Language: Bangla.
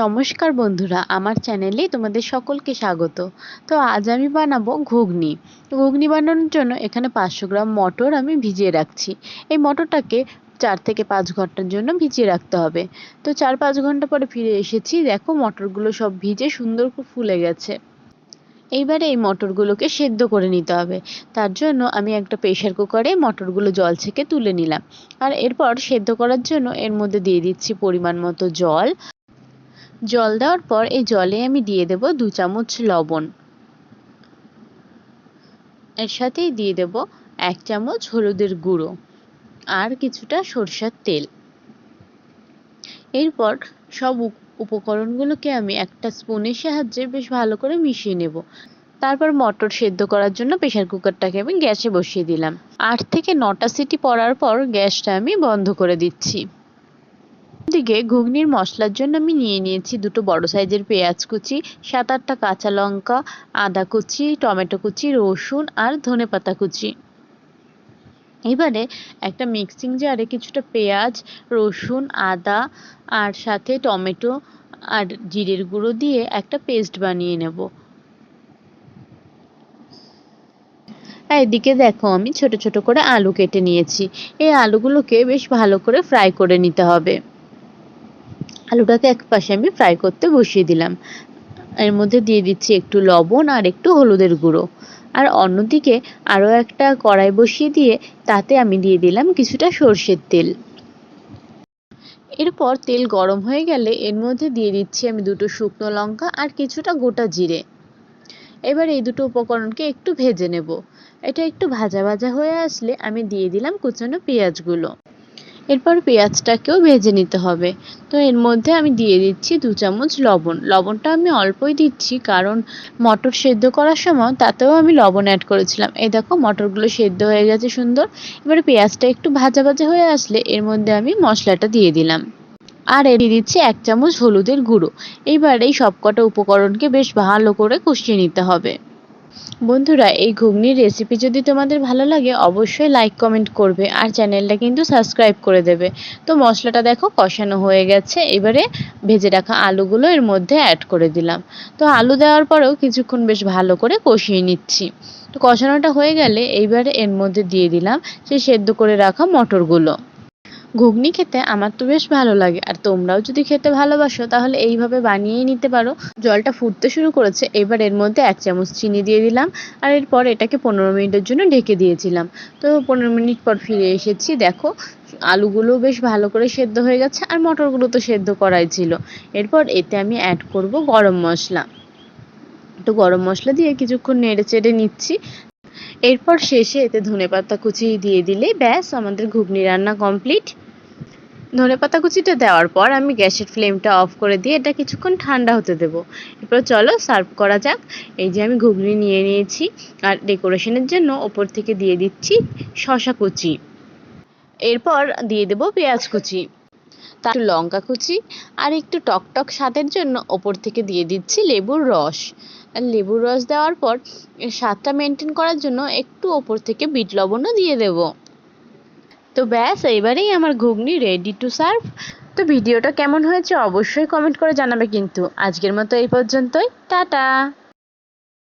নমস্কার বন্ধুরা, আমার চ্যানেলে তোমাদের সকলকে স্বাগত। তো আজ আমি বানাবো ঘুগনি। ঘুগনি বানানোর জন্য এখানে পাঁচশো গ্রাম মটর আমি ভিজিয়ে রাখছি। এই মটরটাকে চার থেকে পাঁচ ঘণ্টার জন্য ভিজিয়ে রাখতে হবে। তো চার পাঁচ ঘণ্টা পরে ফিরে এসেছি, দেখো মটরগুলো সব ভিজে সুন্দর ফুলে গেছে। এইবারে এই মটরগুলোকে সেদ্ধ করে নিতে হবে। তার জন্য আমি একটা প্রেশার কুকারে মটরগুলো জল ছেঁকে তুলে নিলাম। আর এরপর সেদ্ধ করার জন্য এর মধ্যে দিয়ে দিচ্ছি পরিমাণ মতো জল। জল দেওয়ার পর এই জলে আমি দিয়ে দেব দু চামচ লবণ। এর সাথেই দিয়ে দেব এক চামচ হলুদের গুঁড়ো আর কিছুটা সরষের তেল। এরপর সব উপকরণগুলোকে আমি একটা স্পুনের সাহায্যে বেশ ভালো করে মিশিয়ে নেব। তারপর মটর সেদ্ধ করার জন্য প্রেশার কুকারটাকে আমি গ্যাসে বসিয়ে দিলাম। আট থেকে নটা সিটি পড়ার পর গ্যাসটা আমি বন্ধ করে দিচ্ছি। দিকে ঘুগনির মশলার জন্য আমি নিয়ে নিয়েছি দুটো বড় সাইজের পেঁয়াজ কুচি, সাত আটটা কাঁচা লঙ্কা, আদা কুচি, টমেটো কুচি, রসুন আর ধনে পাতা কুচি। এবারে একটা মিক্সিং জারে কিছুটা পেঁয়াজ, রসুন, আদা আর সাথে টমেটো আর জিরের গুঁড়ো দিয়ে একটা পেস্ট বানিয়ে নেব। এদিকে দেখো আমি ছোট ছোট করে আলু কেটে নিয়েছি। এই আলুগুলোকে বেশ ভালো করে ফ্রাই করে নিতে হবে। আলুটাকে এক পাশে আমি ফ্রাই করতে বসিয়ে দিলাম। এর মধ্যে দিয়ে দিচ্ছি একটু লবণ আর একটু হলুদের গুঁড়ো। আর অন্যদিকে আরও একটা কড়াই বসিয়ে দিয়ে তাতে আমি দিয়ে দিলাম কিছুটা সর্ষের তেল। এরপর তেল গরম হয়ে গেলে এর মধ্যে দিয়ে দিচ্ছি আমি দুটো শুকনো লঙ্কা আর কিছুটা গোটা জিরে। এবার এই দুটো উপকরণকে একটু ভেজে নেব। এটা একটু ভাজা ভাজা হয়ে আসলে আমি দিয়ে দিলাম কুচানো পেঁয়াজগুলো। এরপর পেঁয়াজটাকেও ভেজে নিতে হবে। তো এর মধ্যে আমি দিয়ে দিচ্ছি দু চামচ লবণ। লবণটা আমি অল্পই দিচ্ছি কারণ মটর সেদ্ধ করার সময় তাতেও আমি লবণ অ্যাড করেছিলাম। এই দেখো মটরগুলো সেদ্ধ হয়ে গেছে সুন্দর। এবারে পেঁয়াজটা একটু ভাজা ভাজা হয়ে আসলে এর মধ্যে আমি মশলাটা দিয়ে দিলাম। আর এ দিয়ে দিচ্ছি এক চামচ হলুদের গুঁড়ো। এইবার এই সবকটা উপকরণকে বেশ ভালো করে কষিয়ে নিতে হবে। বন্ধুরা, এই ঘুগনির রেসিপি যদি তোমাদের ভালো লাগে, অবশ্যই লাইক কমেন্ট করবে আর চ্যানেলটা কিন্তু সাবস্ক্রাইব করে দেবে। তো মশলাটা দেখো কষানো হয়ে গেছে, এবারে ভেজে রাখা আলুগুলো এর মধ্যে অ্যাড করে দিলাম। তো আলু দেওয়ার পরেও কিছুক্ষণ বেশ ভালো করে কষিয়ে নিচ্ছি। তো কষানোটা হয়ে গেলে এইবারে এর মধ্যে দিয়ে দিলাম সেই সেদ্ধ করে রাখা মটরগুলো। ঘুগনি খেতে আমার তো বেশ ভালো লাগে। আর তোমরাও যদি খেতে ভালোবাসো, তাহলে এইভাবে বানিয়েই নিতে পারো। জলটা ফুটতে শুরু করেছে, এবার এর মধ্যে এক চামচ চিনি দিয়ে দিলাম। আর এরপর এটাকে পনেরো মিনিটের জন্য ঢেকে দিয়েছিলাম। তো পনেরো মিনিট পর ফিরে এসেছি, দেখো আলুগুলো বেশ ভালো করে সেদ্ধ হয়ে গেছে আর মটরগুলো তো সেদ্ধ করাই ছিল। এরপর এতে আমি অ্যাড করব গরম মশলা। তো গরম মশলা দিয়ে কিছুক্ষণ নেড়ে চেড়ে নিচ্ছি। এরপর শেষে এতে ধনে পাতা কুচি দিয়ে দিলে ব্যাস, আমাদের ঘুগনি রান্না কমপ্লিট ধনে পাতা কুচিটা দেওয়ার পর আমি গ্যাসের ফ্লেমটা অফ করে দিয়ে এটা কিছুক্ষণ ঠান্ডা হতে দেবো। এরপর চলো সার্ভ করা যাক। এই যে আমি ঘুগনি নিয়ে নিয়েছি আর ডেকোরেশনের জন্য ওপর থেকে দিয়ে দিচ্ছি শশা কুচি। এরপর দিয়ে দেবো পেঁয়াজ কুচি। তার লঙ্কা কুচি আর একটু টকটক স্বাদের জন্য ওপর থেকে দিয়ে দিচ্ছি লেবুর রস। আর লেবুর রস দেওয়ার পর স্বাদটা মেনটেন করার জন্য একটু ওপর থেকে বিট লবণও দিয়ে দেবো। তো ব্যাস এবারেই আমার ঘুগনি রেডি টু সার্ভ তো ভিডিওটা কেমন হয়েছে অবশ্যই কমেন্ট করে জানাবে কিন্তু। আজকের মতো এই পর্যন্তই। টাটা!